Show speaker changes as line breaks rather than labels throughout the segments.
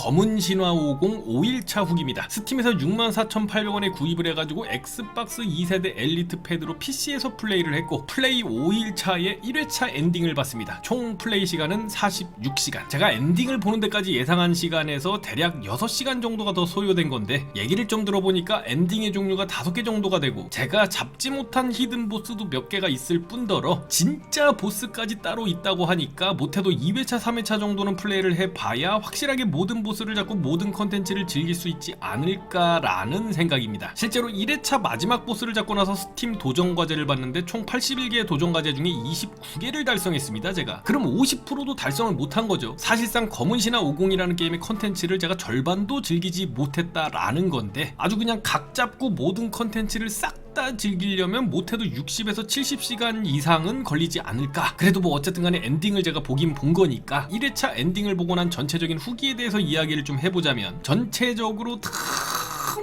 검은 신화 50 5일차 후기입니다. 스팀에서 64,800원에 구입을 해가지고 엑스박스 2세대 엘리트 패드로 PC에서 플레이를 했고 플레이 5일차에 1회차 엔딩을 봤습니다. 총 플레이 시간은 46시간. 제가 엔딩을 보는 데까지 예상한 시간에서 대략 6시간 정도가 더 소요된 건데 얘기를 좀 들어보니까 엔딩의 종류가 5개 정도가 되고 제가 잡지 못한 히든 보스도 몇 개가 있을 뿐더러 진짜 보스까지 따로 있다고 하니까 못해도 2회차 3회차 정도는 플레이를 해봐야 확실하게 모든 보스 를 잡고 모든 컨텐츠를 즐길 수 있지 않을까라는 생각입니다. 실제로 1회차 마지막 보스를 잡고 나서 스팀 도전 과제를 봤는데 총 81개의 도전 과제 중에 29개를 달성했습니다. 제가 그럼 50%도 달성을 못한 거죠. 사실상 검은 신화 50이라는 게임의 컨텐츠를 제가 절반도 즐기지 못했다라는 건데 아주 그냥 각 잡고 모든 컨텐츠를 싹 다 즐기려면 못해도 60에서 70시간 이상은 걸리지 않을까. 그래도 뭐 어쨌든 간에 엔딩을 제가 보긴 본 거니까 1회차 엔딩을 보고 난 전체적인 후기에 대해서 이야기를 좀 해보자면 전체적으로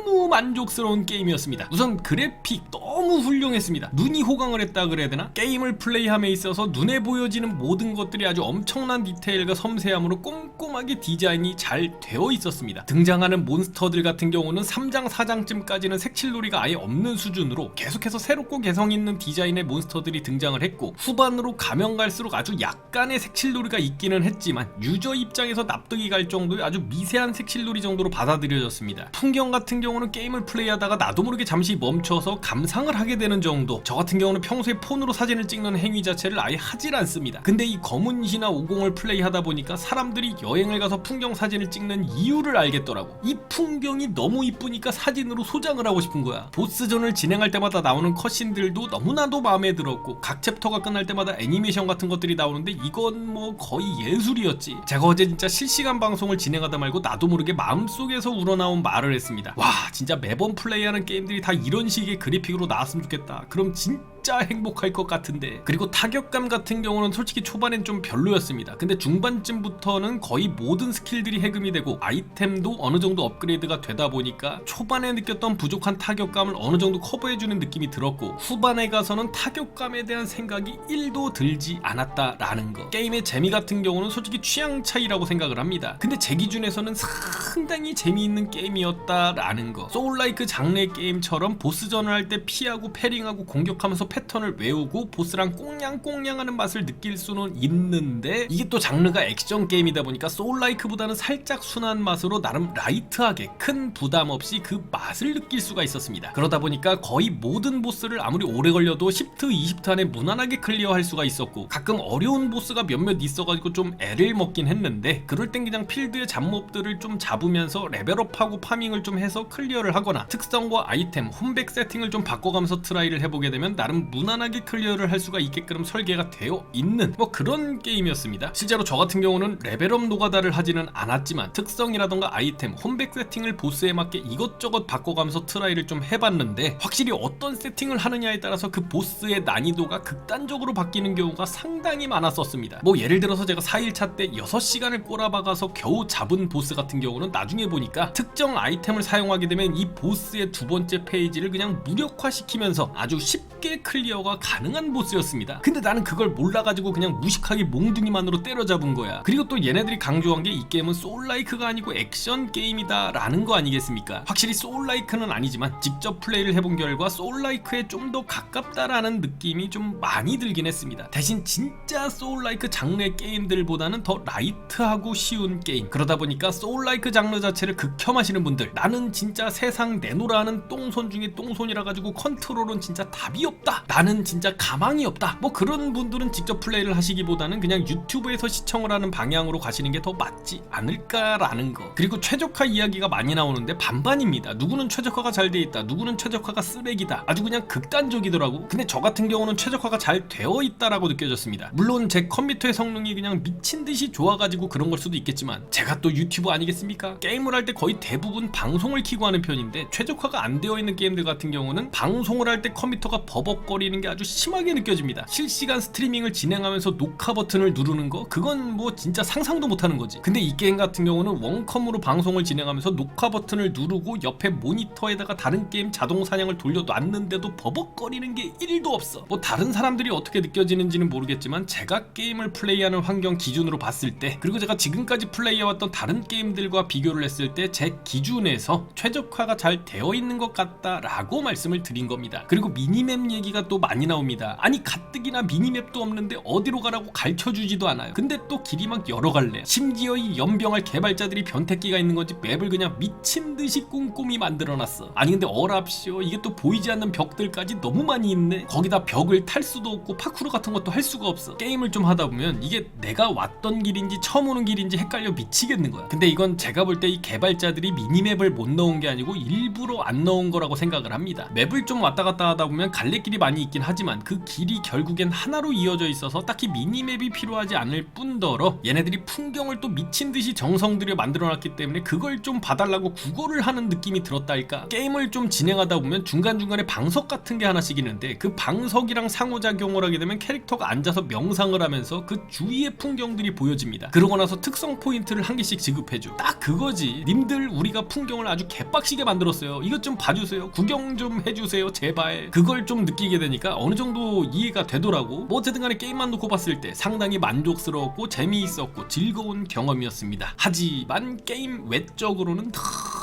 너무 만족스러운 게임이었습니다. 우선 그래픽 너무 훌륭했습니다. 눈이 호강을 했다 그래야 되나? 게임을 플레이함에 있어서 눈에 보여지는 모든 것들이 아주 엄청난 디테일과 섬세함으로 꼼꼼하게 디자인이 잘 되어 있었습니다. 등장하는 몬스터들 같은 경우는 3장 4장쯤까지는 색칠놀이가 아예 없는 수준으로 계속해서 새롭고 개성 있는 디자인의 몬스터들이 등장을 했고 후반으로 가면 갈수록 아주 약간의 색칠놀이가 있기는 했지만 유저 입장에서 납득이 갈 정도의 아주 미세한 색칠놀이 정도로 받아들여졌습니다. 풍경 같은 경우 는 게임을 플레이하다가 나도 모르게 잠시 멈춰서 감상을 하게 되는 정도. 저 같은 경우는 평소에 폰으로 사진을 찍는 행위 자체를 아예 하질 않습니다. 근데 이 검은 신화 50을 플레이하다 보니까 사람들이 여행을 가서 풍경 사진을 찍는 이유를 알겠더라고. 이 풍경이 너무 이쁘니까 사진으로 소장을 하고 싶은 거야. 보스전을 진행할 때마다 나오는 컷신들도 너무나도 마음에 들었고 각 챕터가 끝날 때마다 애니메이션 같은 것들이 나오는데 이건 뭐 거의 예술이었지. 제가 어제 진짜 실시간 방송을 진행하다 말고 나도 모르게 마음속에서 우러나온 말을 했습니다. 와 진짜 매번 플레이하는 게임들이 다 이런 식의 그래픽으로 나왔으면 좋겠다. 그럼 진 짜 행복할 것 같은데. 그리고 타격감 같은 경우는 솔직히 초반엔 좀 별로였습니다. 근데 중반쯤부터는 거의 모든 스킬들이 해금이 되고 아이템도 어느 정도 업그레이드가 되다 보니까 초반에 느꼈던 부족한 타격감을 어느 정도 커버해주는 느낌이 들었고 후반에 가서는 타격감에 대한 생각이 1도 들지 않았다라는 거. 게임의 재미 같은 경우는 솔직히 취향 차이라고 생각을 합니다. 근데 제 기준에서는 상당히 재미있는 게임이었다라는 거. 소울라이크 장르의 게임처럼 보스전을 할 때 피하고 패링하고 공격하면서 패턴을 외우고 보스랑 꽁냥꽁냥하는 맛을 느낄 수는 있는데 이게 또 장르가 액션 게임이다 보니까 소울라이크보다는 살짝 순한 맛으로 나름 라이트하게 큰 부담 없이 그 맛을 느낄 수가 있었습니다. 그러다 보니까 거의 모든 보스를 아무리 오래 걸려도 10트 20트 안에 무난하게 클리어할 수가 있었고 가끔 어려운 보스가 몇몇 있어가지고 좀 애를 먹긴 했는데 그럴 땐 그냥 필드의 잡몹들을 좀 잡으면서 레벨업하고 파밍을 좀 해서 클리어를 하거나 특성과 아이템, 홈백 세팅을 좀 바꿔가면서 트라이를 해보게 되면 나름 무난하게 클리어를 할 수가 있게끔 설계가 되어 있는 뭐 그런 게임이었습니다. 실제로 저 같은 경우는 레벨업 노가다를 하지는 않았지만 특성이라던가 아이템, 홈백 세팅을 보스에 맞게 이것저것 바꿔가면서 트라이를 좀 해봤는데 확실히 어떤 세팅을 하느냐에 따라서 그 보스의 난이도가 극단적으로 바뀌는 경우가 상당히 많았었습니다. 뭐 예를 들어서 제가 4일차 때 6시간을 꼬라박아서 겨우 잡은 보스 같은 경우는 나중에 보니까 특정 아이템을 사용하게 되면 이 보스의 두 번째 페이지를 그냥 무력화시키면서 아주 쉽게 클리어가 가능한 보스였습니다. 근데 나는 그걸 몰라가지고 그냥 무식하게 몽둥이만으로 때려잡은 거야. 그리고 또 얘네들이 강조한 게 이 게임은 소울라이크가 아니고 액션 게임이다 라는 거 아니겠습니까? 확실히 소울라이크는 아니지만 직접 플레이를 해본 결과 소울라이크에 좀 더 가깝다라는 느낌이 좀 많이 들긴 했습니다. 대신 진짜 소울라이크 장르의 게임들보다는 더 라이트하고 쉬운 게임. 그러다 보니까 소울라이크 장르 자체를 극혐하시는 분들 나는 진짜 세상 내놓으라는 똥손 중에 똥손이라 가지고 컨트롤은 진짜 답이 없다. 나는 진짜 가망이 없다. 뭐 그런 분들은 직접 플레이를 하시기보다는 그냥 유튜브에서 시청을 하는 방향으로 가시는 게 더 맞지 않을까라는 거. 그리고 최적화 이야기가 많이 나오는데 반반입니다. 누구는 최적화가 잘 돼 있다. 누구는 최적화가 쓰레기다. 아주 그냥 극단적이더라고. 근데 저 같은 경우는 최적화가 잘 되어 있다라고 느껴졌습니다. 물론 제 컴퓨터의 성능이 그냥 미친 듯이 좋아가지고 그런 걸 수도 있겠지만 제가 또 유튜브 아니겠습니까? 게임을 할 때 거의 대부분 방송을 키고 하는 편인데 최적화가 안 되어 있는 게임들 같은 경우는 방송을 할 때 컴퓨터가 버벅 버벅거리는 게 아주 심하게 느껴집니다. 실시간 스트리밍을 진행하면서 녹화 버튼을 누르는 거 그건 뭐 진짜 상상도 못하는 거지. 근데 이 게임 같은 경우는 원컴으로 방송을 진행하면서 녹화 버튼을 누르고 옆에 모니터에다가 다른 게임 자동 사냥을 돌려놨는데도 버벅거리는 게 1도 없어. 뭐 다른 사람들이 어떻게 느껴지는지는 모르겠지만 제가 게임을 플레이하는 환경 기준으로 봤을 때 그리고 제가 지금까지 플레이해왔던 다른 게임들과 비교를 했을 때 제 기준에서 최적화가 잘 되어 있는 것 같다라고 말씀을 드린 겁니다. 그리고 미니맵 얘기가 또 많이 나옵니다. 아니 가뜩이나 미니맵도 없는데 어디로 가라고 가르쳐 주지도 않아요. 근데 또 길이 막 여러 갈래. 심지어 이 연병할 개발자들이 변태끼가 있는 건지 맵을 그냥 미친 듯이 꼼꼼히 만들어놨어. 아니 근데 어랍쇼 이게 또 보이지 않는 벽들까지 너무 많이 있네. 거기다 벽을 탈 수도 없고 파쿠르 같은 것도 할 수가 없어. 게임을 좀 하다 보면 이게 내가 왔던 길인지 처음 오는 길인지 헷갈려 미치겠는 거야. 근데 이건 제가 볼 때 이 개발자들이 미니맵을 못 넣은 게 아니고 일부러 안 넣은 거라고 생각을 합니다. 맵을 좀 왔다 갔다 하다 보면 갈래길이 많이 있긴 하지만 그 길이 결국엔 하나로 이어져 있어서 딱히 미니맵이 필요하지 않을 뿐더러 얘네들이 풍경을 또 미친 듯이 정성 들여 만들어놨기 때문에 그걸 좀 봐달라고 구걸을 하는 느낌이 들었달까. 게임을 좀 진행하다 보면 중간중간에 방석 같은 게 하나씩 있는데 그 방석이랑 상호작용을 하게 되면 캐릭터가 앉아서 명상을 하면서 그 주위의 풍경들이 보여집니다. 그러고 나서 특성 포인트를 한 개씩 지급해줘. 딱 그거지. 님들 우리가 풍경을 아주 개빡시게 만들었어요. 이것 좀 봐주세요. 구경 좀 해주세요. 제발. 그걸 좀 느끼게 되니까 어느 정도 이해가 되더라고. 뭐 어쨌든 간에 게임만 놓고 봤을 때 상당히 만족스러웠고 재미있었고 즐거운 경험이었습니다. 하지만 게임 외적으로는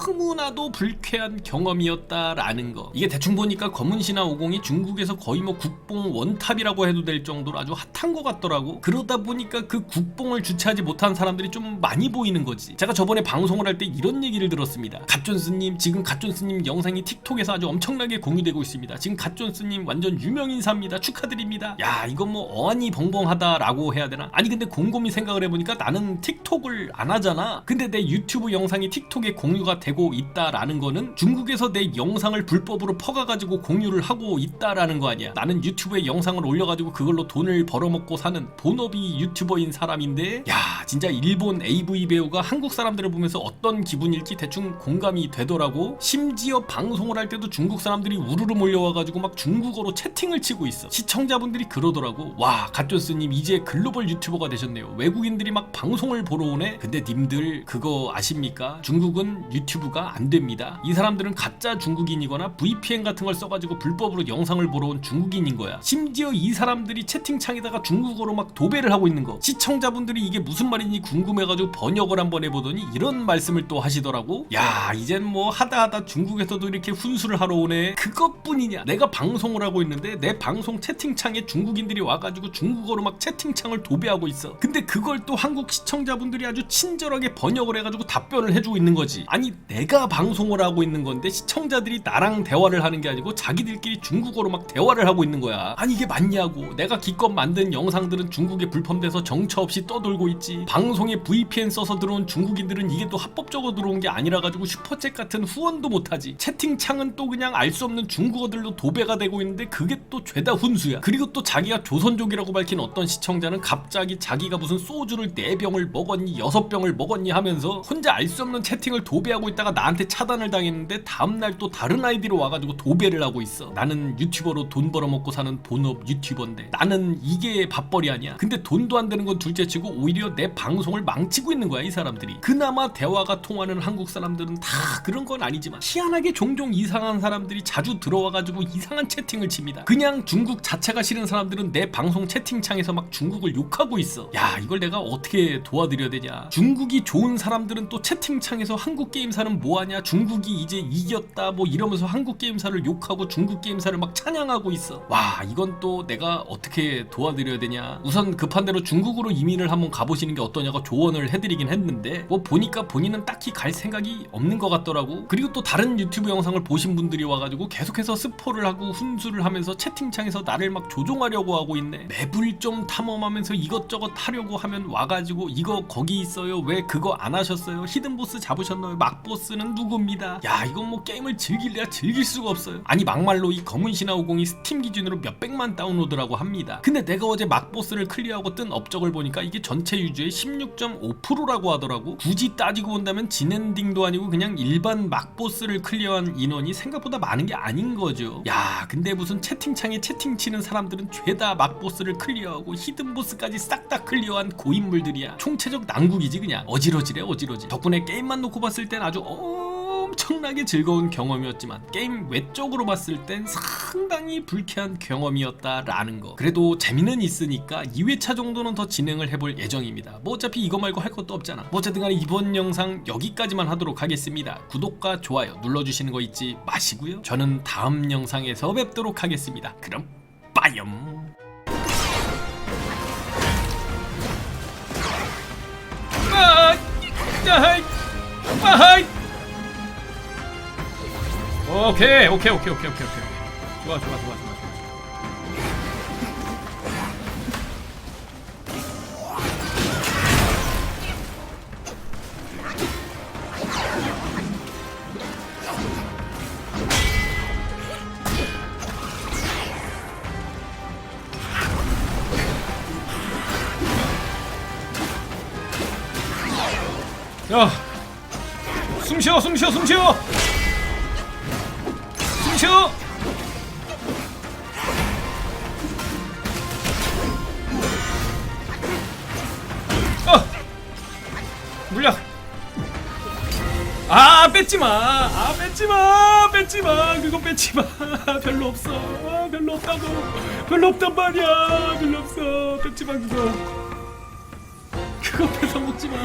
너무나도 불쾌한 경험이었다라는 거. 이게 대충 보니까 검은 신화 50이 중국에서 거의 뭐 국뽕 원탑이라고 해도 될 정도로 아주 핫한 것 같더라고. 그러다 보니까 그 국뽕을 주체하지 못한 사람들이 좀 많이 보이는 거지. 제가 저번에 방송을 할 때 이런 얘기를 들었습니다. 갓존스님 지금 갓존스님 영상이 틱톡에서 아주 엄청나게 공유되고 있습니다. 지금 갓존스님 완전 유명 인사입니다. 축하드립니다. 야 이건 뭐 어안이 벙벙하다라고 해야 되나? 아니 근데 곰곰이 생각을 해보니까 나는 틱톡을 안 하잖아. 근데 내 유튜브 영상이 틱톡에 공유가 되고 있다라는 거는 중국에서 내 영상을 불법으로 퍼가가지고 공유를 하고 있다라는 거 아니야. 나는 유튜브에 영상을 올려가지고 그걸로 돈을 벌어먹고 사는 본업이 유튜버인 사람인데 야 진짜 일본 AV 배우가 한국 사람들을 보면서 어떤 기분일지 대충 공감이 되더라고. 심지어 방송을 할 때도 중국 사람들이 우르르 몰려와가지고 막 중국어 로 채팅을 치고 있어. 시청자분들이 그러더라고. 와 갓존스님 이제 글로벌 유튜버가 되셨네요. 외국인들이 막 방송을 보러 오네. 근데 님들 그거 아십니까? 중국은 유튜브가 안 됩니다. 이 사람들은 가짜 중국인이거나 VPN 같은 걸 써가지고 불법으로 영상을 보러 온 중국인인 거야. 심지어 이 사람들이 채팅창에다가 중국어로 막 도배를 하고 있는 거. 시청자분들이 이게 무슨 말인지 궁금해가지고 번역을 한번 해보더니 이런 말씀을 또 하시더라고. 야 이젠 뭐 하다 하다 중국에서도 이렇게 훈수를 하러 오네. 그것뿐이냐? 내가 방송을 하고 있는데 내 방송 채팅창에 중국인들이 와가지고 중국어로 막 채팅창을 도배하고 있어. 근데 그걸 또 한국 시청자분들이 아주 친절하게 번역을 해가지고 답변을 해주고 있는 거지. 아니 내가 방송을 하고 있는 건데 시청자들이 나랑 대화를 하는 게 아니고 자기들끼리 중국어로 막 대화를 하고 있는 거야. 아니 이게 맞냐고. 내가 기껏 만든 영상들은 중국에 불펌돼서 정처 없이 떠돌고 있지. 방송에 VPN 써서 들어온 중국인들은 이게 또 합법적으로 들어온 게 아니라 가지고 슈퍼챗 같은 후원도 못하지. 채팅창은 또 그냥 알 수 없는 중국어들로 도배가 되고 있는데 그게 또 죄다 훈수야. 그리고 또 자기가 조선족이라고 밝힌 어떤 시청자는 갑자기 자기가 무슨 소주를 4병을 먹었니 6병을 먹었니 하면서 혼자 알 수 없는 채팅을 도배하고 있다가 나한테 차단을 당했는데 다음날 또 다른 아이디로 와가지고 도배를 하고 있어. 나는 유튜버로 돈 벌어먹고 사는 본업 유튜버인데 나는 이게 밥벌이 아니야. 근데 돈도 안 되는 건 둘째치고 오히려 내 방송을 망치고 있는 거야 이 사람들이. 그나마 대화가 통하는 한국 사람들은 다 그런 건 아니지만 희한하게 종종 이상한 사람들이 자주 들어와가지고 이상한 채팅을 칩니다. 그냥 중국 자체가 싫은 사람들은 내 방송 채팅창에서 막 중국을 욕하고 있어. 야 이걸 내가 어떻게 도와드려야 되냐. 중국이 좋은 사람들은 또 채팅창에서 한국 게임사는 뭐하냐. 중국이 이제 이겼다 뭐 이러면서 한국 게임사를 욕하고 중국 게임사를 막 찬양하고 있어. 와 이건 또 내가 어떻게 도와드려야 되냐. 우선 급한 대로 중국으로 이민을 한번 가보시는 게 어떠냐고 조언을 해드리긴 했는데 뭐 보니까 본인은 딱히 갈 생각이 없는 것 같더라고. 그리고 또 다른 유튜브 영상을 보신 분들이 와가지고 계속해서 스포를 하고 훈수를 하면서 채팅창에서 나를 막 조종하려고 하고 있네. 맵을 좀 탐험하면서 이것저것 하려고 하면 와가지고 이거 거기 있어요. 왜 그거 안 하셨어요? 히든 보스 잡으셨나요? 막 보스 막보스는 누굽니다. 야 이건 뭐 게임을 즐길래야 즐길 수가 없어요. 아니 막말로 이 검은 신화 50이 스팀 기준으로 몇백만 다운로드라고 합니다. 근데 내가 어제 막보스를 클리어하고 뜬 업적을 보니까 이게 전체 유저의 16.5%라고 하더라고. 굳이 따지고 본다면 진엔딩도 아니고 그냥 일반 막보스를 클리어한 인원이 생각보다 많은 게 아닌 거죠. 야 근데 무슨 채팅창에 채팅 치는 사람들은 죄다 막보스를 클리어하고 히든보스까지 싹 다 클리어한 고인물들이야. 총체적 난국이지 그냥. 어지러지래 어지러지. 덕분에 게임만 놓고 봤을 땐 아주 엄청나게 즐거운 경험이었지만 게임 외적으로 봤을 땐 상당히 불쾌한 경험이었다라는 거. 그래도 재미는 있으니까 2회차 정도는 더 진행을 해볼 예정입니다. 뭐 어차피 이거 말고 할 것도 없잖아. 뭐 어쨌든 간에 이번 영상 여기까지만 하도록 하겠습니다. 구독과 좋아요 눌러주시는 거 잊지 마시고요. 저는 다음 영상에서 뵙도록 하겠습니다. 그럼 빠염. 아, 아이, 아이. 오케이, 오케이, 오케이, 오케이, 오케이, 오케이. 좋아, 좋아, 좋아, 좋아. 야, 숨 쉬어, 숨 쉬어, 숨 쉬어. 아, 뺏지 마. 아, 뺏지 마. 뺏지 마. 그거 뺏지 마. 별로 없어. 아, 별로 없다고. 별로 없단 말이야. 별로 없어. 뺏지 마 그거. 그거 뺏어 먹지 마.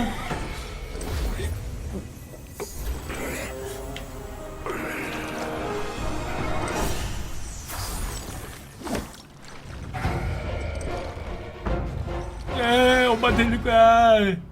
에 엄마한테 일릴 거야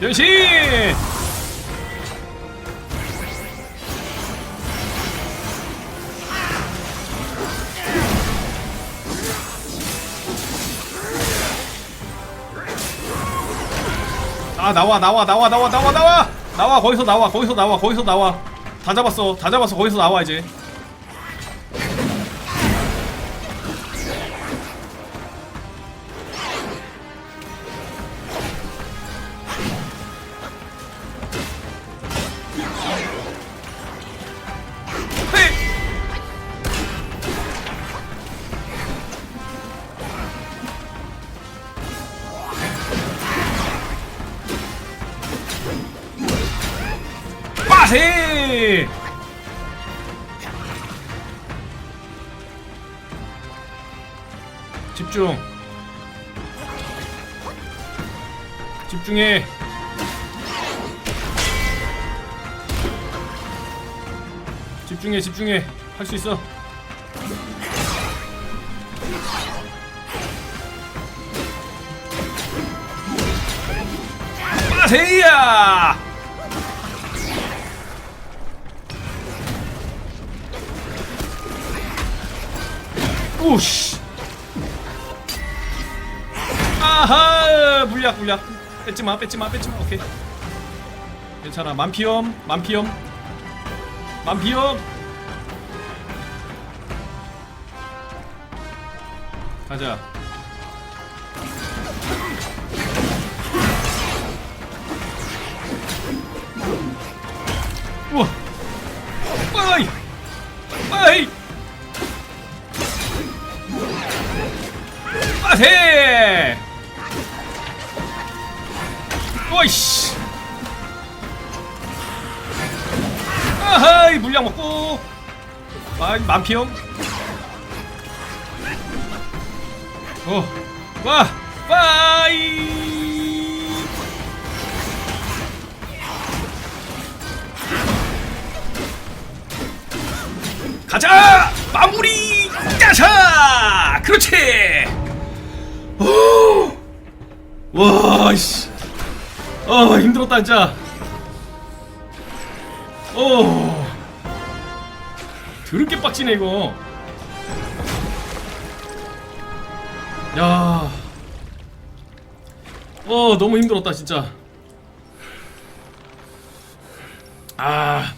변신! 아 나와 나와 나와 나와 나와 나와! 나와 거기서 나와 거기서 나와 거기서 나와. 다 잡았어 다 잡았어 거기서 나와 이제 빠세! 집중. 집중해. 집중해, 집중해. 할 수 있어. 빠세야! 오씨. 아하 물약 물약. 뺏지마 뺏지마 뺏지마. 오케이. 괜찮아. 만피엄 만피엄 만피엄 가자. 우와. 빠이! 빠이 아, 빠세! 오이씨! 아하이 물량 먹고. 아 만피용 어와 빠이. 가자! 마무리! 가자 그렇지! 와 씨 아 힘들었다 진짜 어 드럽게 빡치네 이거 야 어, 너무 힘들었다, 진짜. 아.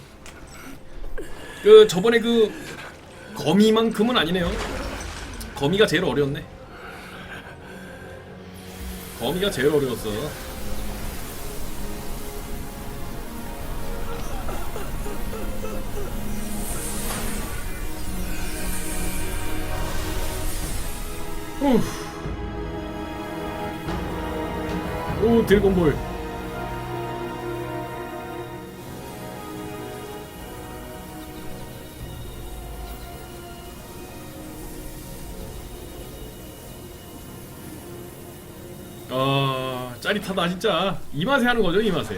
그, 저번에 그, 거미만큼은 아니네요. 거미가 제일 어려웠네. 거미가 제일 어려웠어. 후. 오 드래곤볼 짜릿하다 진짜. 이 맛에 하는 거죠 이 맛에